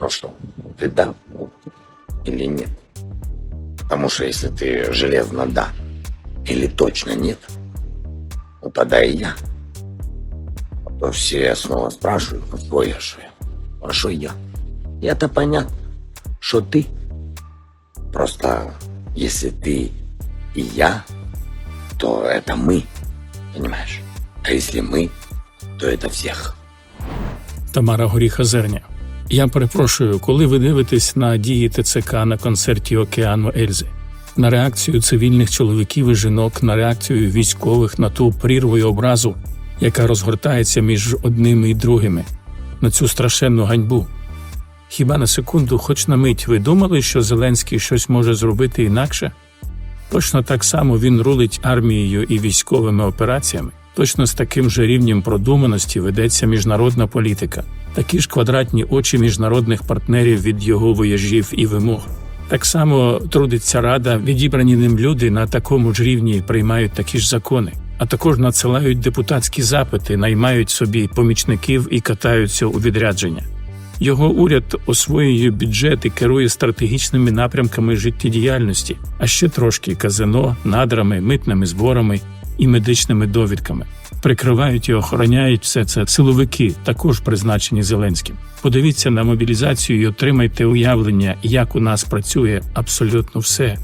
Ну что, ты да или нет? Потому что если ты железно да или точно нет, ну тогда и я. А то все снова спрашивают, какой я что я. А что я? Я-то понятно, что ты. Просто если ты и я, то это мы, понимаешь? А если мы, то это всех. Тамара Горіха Зерня. я перепрошую, коли ви дивитесь на дії ТЦК на концерті Океану Ельзи, на реакцію цивільних чоловіків і жінок, на реакцію військових на ту прірву і образу, яка розгортається між одними і другими, на цю страшенну ганьбу. Хіба на секунду, хоч на мить, ви думали, що Зеленський щось може зробити інакше? Точно так само він рулить армією і військовими операціями. Точно з таким же рівнем продуманості ведеться міжнародна політика, такі ж квадратні очі міжнародних партнерів від його вояжів і вимог. Так само трудиться рада, відібрані ним люди на такому ж рівні приймають такі ж закони, а також надсилають депутатські запити, наймають собі помічників і катаються у відрядження. Його уряд освоює бюджет і керує стратегічними напрямками життєдіяльності, а ще трошки казино, надрами, митними зборами і медичними довідками. Прикривають і охороняють все це силовики, також призначені Зеленським. Подивіться на мобілізацію і отримайте уявлення, як у нас працює абсолютно все.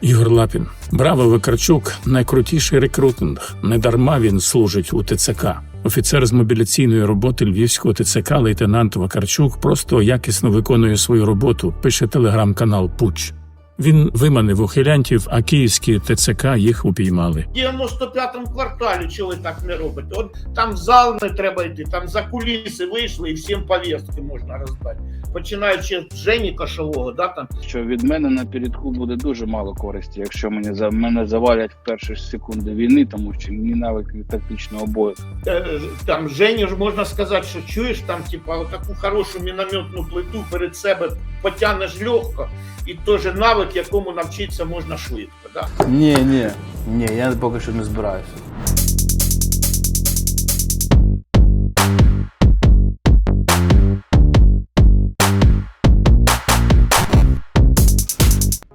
Ігор Лапін, браво Викарчук, найкрутіший рекрутинг. Недарма він служить у ТЦК. Офіцер з мобіляційної роботи львівського ТЦК лейтенант Вакарчук просто якісно виконує свою роботу, пише телеграм-канал Пуч. Він виманив ухилянтів, а київські ТЦК їх упіймали. В 95-му кварталі чого ви так не робите? От там в зал не треба йти, там за куліси вийшли і всім повістки можна роздати. Починаючи з Жені Кошового, да, там, що від мене на передку буде дуже мало користі, якщо мене за мене завалять в перші ж секунди війни, тому що ні навиків тактичного бою. е, там Жені ж можна сказати, що чуєш там, типа, таку хорошу мінометну плиту перед себе потягнеш легко, і теж навик, якому навчитися можна швидко. Да? Ні, ні, ні, я поки що не збираюся.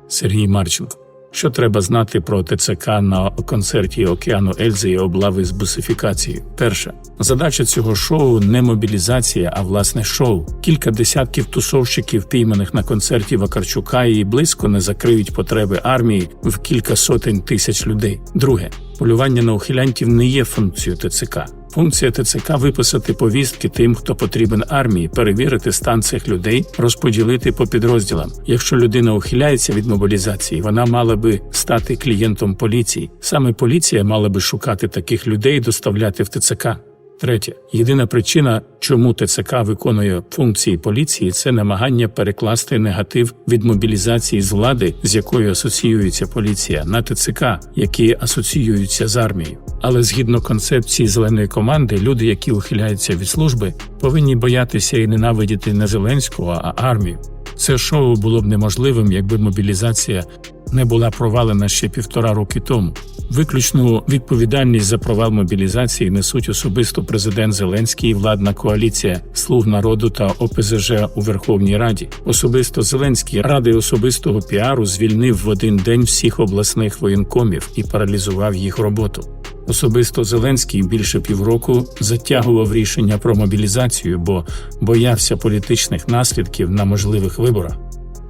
Сергій Марченко. Що треба знати про ТЦК на концерті Океану Ельзи і облави з бусифікацією? Перше, задача цього шоу не мобілізація, а власне шоу. Кілька десятків тусовщиків, пійманих на концерті Вакарчука, і близько не закриють потреби армії в кілька сотень тисяч людей. Друге, полювання на ухилянтів не є функцією ТЦК. Функція ТЦК виписати повістки тим, хто потрібен армії, перевірити стан цих людей, розподілити по підрозділам. Якщо людина ухиляється від мобілізації, вона мала би стати клієнтом поліції. Саме поліція мала би шукати таких людей доставляти в ТЦК. Третє, єдина причина, чому ТЦК виконує функції поліції, це намагання перекласти негатив від мобілізації з влади, з якою асоціюється поліція, на ТЦК, які асоціюються з армією. Але згідно концепції зеленої команди, люди, які ухиляються від служби, повинні боятися і ненавидіти не Зеленського, а армію. Це шоу було б неможливим, якби мобілізація не була провалена ще півтора роки тому. Виключну відповідальність за провал мобілізації несуть особисто президент Зеленський владна коаліція Слуг народу та ОПЗЖ у Верховній Раді. Особисто Зеленський ради особистого піару звільнив в один день всіх обласних воєнкомів і паралізував їх роботу. Особисто Зеленський більше півроку затягував рішення про мобілізацію, бо боявся політичних наслідків на можливих виборах.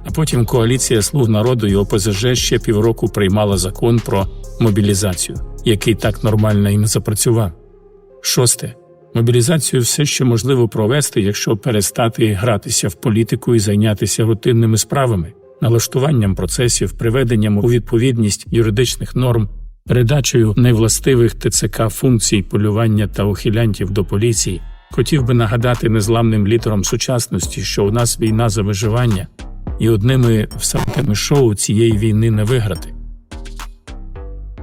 А потім коаліція слуг народу і ОПЗЖ ще півроку приймала закон про мобілізацію, який так нормально не запрацював. Шосте. Мобілізацію все ще можливо провести, якщо перестати гратися в політику і зайнятися рутинними справами, налаштуванням процесів, приведенням у відповідність юридичних норм, передачею невластивих ТЦК функцій полювання та ухилянтів до поліції. Хотів би нагадати незламним лідерам сучасності, що у нас війна за виживання, і одними всадками шоу цієї війни не виграти.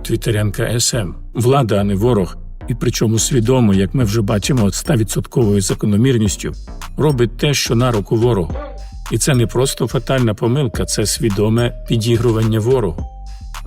Твітерянка СМ влада, а не ворог, і причому свідомо, як ми вже бачимо, 100% закономірністю робить те, що на руку ворогу. І це не просто фатальна помилка, це свідоме підігрування ворогу.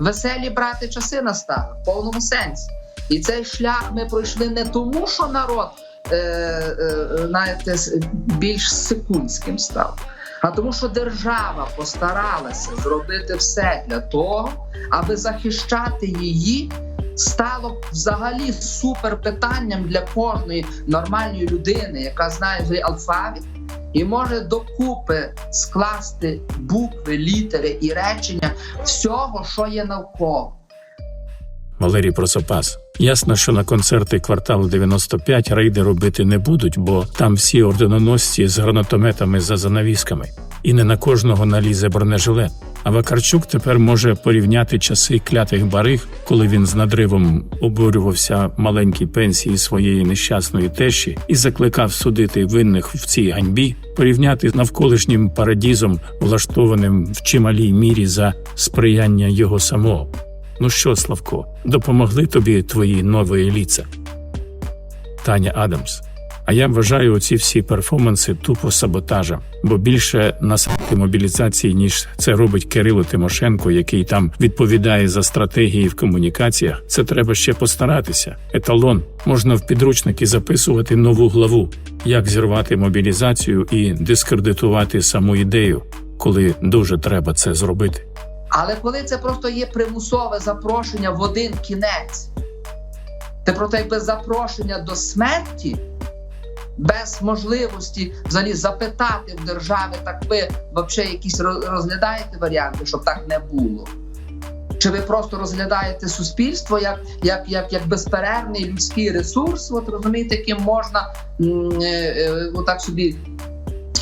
Веселі брати часи настали в повному сенсі. І цей шлях ми пройшли не тому, що народ е, е, знаєте, більш секундським став. А тому, що держава постаралася зробити все для того, аби захищати її, стало взагалі супер питанням для кожної нормальної людини, яка знає алфавіт, і може докупи скласти букви, літери і речення всього, що є навколо. Валерій Просопас. Ясно, що на концерти кварталу 95 рейди робити не будуть, бо там всі орденоносці з гранатометами за занавісками, і не на кожного налізе бронежилет. А Вакарчук тепер може порівняти часи клятих бариг, коли він з надривом обурювався маленькій пенсії своєї нещасної тещі і закликав судити винних в цій ганьбі, порівняти з навколишнім парадізом, влаштованим в чималій мірі за сприяння його самого. Ну що, Славко, допомогли тобі твої нові ліца? Таня Адамс. А я вважаю оці всі перформанси тупо саботажем, бо більше насадки мобілізації, ніж це робить Кирило Тимошенко, який там відповідає за стратегії в комунікаціях. Це треба ще постаратися. Еталон можна в підручники записувати нову главу, як зірвати мобілізацію і дискредитувати саму ідею, коли дуже треба це зробити. Але коли це просто є примусове запрошення в один кінець, це просто якби запрошення до смерті, без можливості взагалі запитати в держави, так ви взагалі якісь розглядаєте варіанти, щоб так не було. Чи ви просто розглядаєте суспільство як, як, як, як безперервний людський ресурс, от розумієте, яким можна е, е, отак собі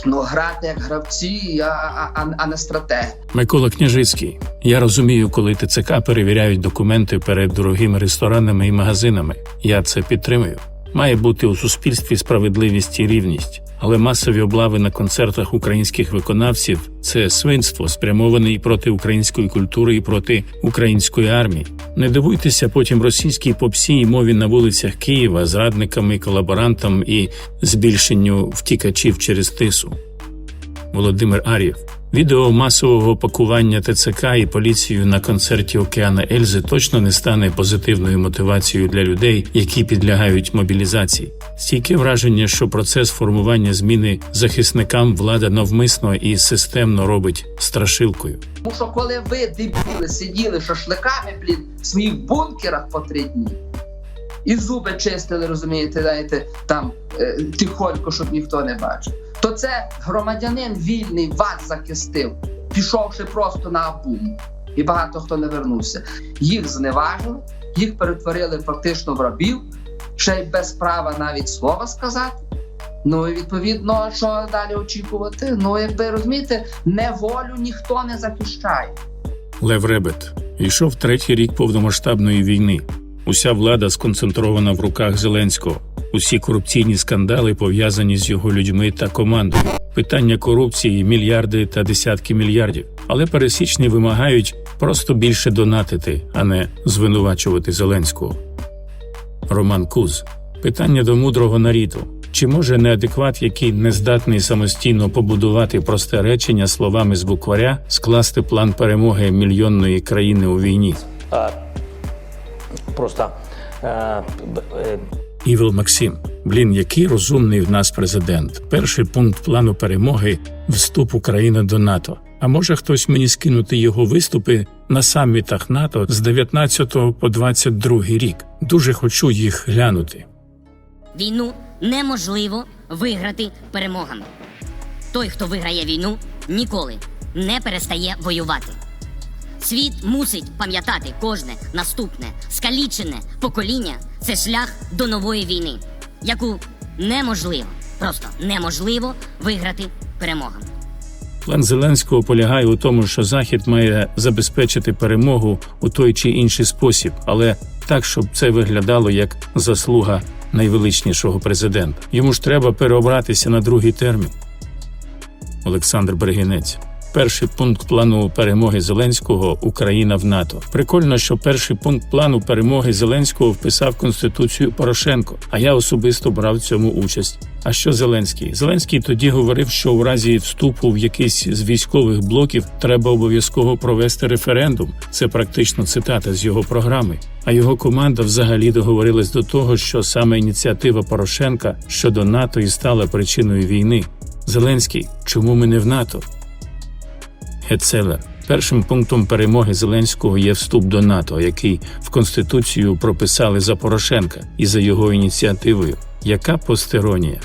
ну, грати як гравці, а, а, а не стратеги. Микола Княжицький. Я розумію, коли ТЦК перевіряють документи перед дорогими ресторанами і магазинами. Я це підтримую. Має бути у суспільстві справедливість і рівність. Але масові облави на концертах українських виконавців це свинство, спрямоване і проти української культури, і проти української армії. Не дивуйтеся потім російській попсі і мові на вулицях Києва, зрадникам і колаборантам і збільшенню втікачів через тису. Володимир Ар'єв. Відео масового пакування ТЦК і поліцією на концерті Океана Ельзи точно не стане позитивною мотивацією для людей, які підлягають мобілізації. Стійке враження, що процес формування зміни захисникам влада навмисно і системно робить страшилкою. Тому що коли ви дебіли сиділи шашликами, блін, в своїх бункерах по три дні, і зуби чистили, розумієте, знаєте, там е, тихонько, щоб ніхто не бачив, то це громадянин вільний вас захистив, пішовши просто на абум. І багато хто не вернувся. Їх зневажили, їх перетворили фактично в рабів, ще й без права навіть слова сказати. Ну і відповідно, що далі очікувати? Ну, якби розумієте, неволю ніхто не захищає. Лев Ребет йшов третій рік повномасштабної війни. Уся влада сконцентрована в руках Зеленського. Усі корупційні скандали пов'язані з його людьми та командою. Питання корупції, мільярди та десятки мільярдів. Але пересічні вимагають просто більше донатити, а не звинувачувати Зеленського. Роман Куз. Питання до мудрого наріду. Чи може неадекват, який не здатний самостійно побудувати просте речення словами з букваря, скласти план перемоги мільйонної країни у війні? Просто е, е, Івел Максим. Блін, який розумний в нас президент. Перший пункт плану перемоги вступ України до НАТО. А може хтось мені скинути його виступи на самітах НАТО з 19 по 22 рік. Дуже хочу їх глянути. Війну неможливо виграти перемогами. Той, хто виграє війну, ніколи не перестає воювати. Світ мусить пам'ятати кожне наступне скалічене покоління це шлях до нової війни, яку неможливо, просто неможливо виграти перемогами. План Зеленського полягає у тому, що Захід має забезпечити перемогу у той чи інший спосіб, але так, щоб це виглядало як заслуга найвеличнішого президента. Йому ж треба переобратися на другий термін. Олександр Бригінець. Перший пункт плану перемоги Зеленського Україна в НАТО. Прикольно, що перший пункт плану перемоги Зеленського вписав Конституцію Порошенко, а я особисто брав цьому участь. А що Зеленський? Зеленський тоді говорив, що у разі вступу в якийсь з військових блоків треба обов'язково провести референдум. Це практично цитата з його програми. А його команда взагалі договорилась до того, що саме ініціатива Порошенка щодо НАТО і стала причиною війни. Зеленський, чому ми не в НАТО? Гетцелер. Першим пунктом перемоги Зеленського є вступ до НАТО, який в Конституцію прописали за Порошенка і за його ініціативою. Яка постеронія?